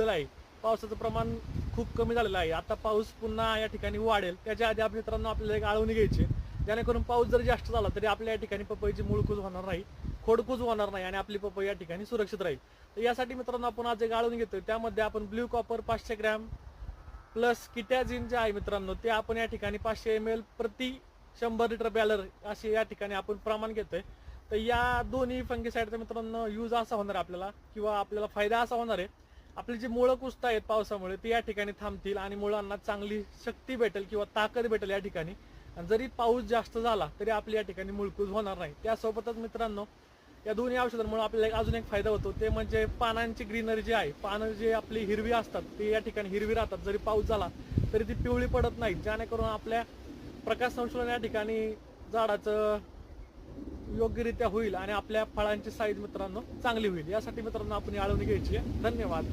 झालेलं आहे. पावसाचं प्रमाण खूप कमी झालेलं आहे. आता पाऊस पुन्हा या ठिकाणी वाढेल. त्याच्या आधी आपल्या मित्रांनो आपल्याला एक आळवणी घ्यायची जेणेकरून पाऊस जर जास्त झाला तरी आपल्या या ठिकाणी पपईची मूळकूज होणार नाही खोडकूज होणार नाही आणि आपली पपई या ठिकाणी सुरक्षित राहील. तर यासाठी मित्रांनो आपण आज एक आळवणी घेतोय. त्यामध्ये आपण ब्ल्यू कॉपर पाचशे ग्रॅम प्लस किटॅझिन जे आहे मित्रांनो ते आपण या ठिकाणी पाचशे एम एल प्रति शंभर लिटर बॅलर असे या ठिकाणी आपण प्रमाण घेतोय. तर या दोन्ही फंगीसाईडचा मित्रांनो यूज असा होणार आहे आपल्याला किंवा आपल्याला फायदा असा होणार आहे. आपली जी मुळं कुसत आहेत पावसामुळे ती या ठिकाणी थांबतील आणि मुळांना चांगली शक्ती भेटेल किंवा ताकद भेटेल या ठिकाणी. आणि जरी पाऊस जास्त झाला तरी आपली या ठिकाणी मुळकूज होणार नाही. त्यासोबतच मित्रांनो या दोन्ही औषधांमुळे आपल्याला एक अजून एक फायदा होतो. ते म्हणजे पानांची ग्रीनरी जी आहे पानं जे आपली हिरवी असतात ती या ठिकाणी हिरवी राहतात. जरी पाऊस झाला तरी ती पिवळी पडत नाही जेणेकरून आपल्या प्रकाश संशोधन या ठिकाणी झाडाचं योग्यरित्या होईल आणि आपल्या फळांची साईज मित्रांनो चांगली होईल. यासाठी मित्रांनो आपण ही आळवणी घ्यायची आहे. धन्यवाद.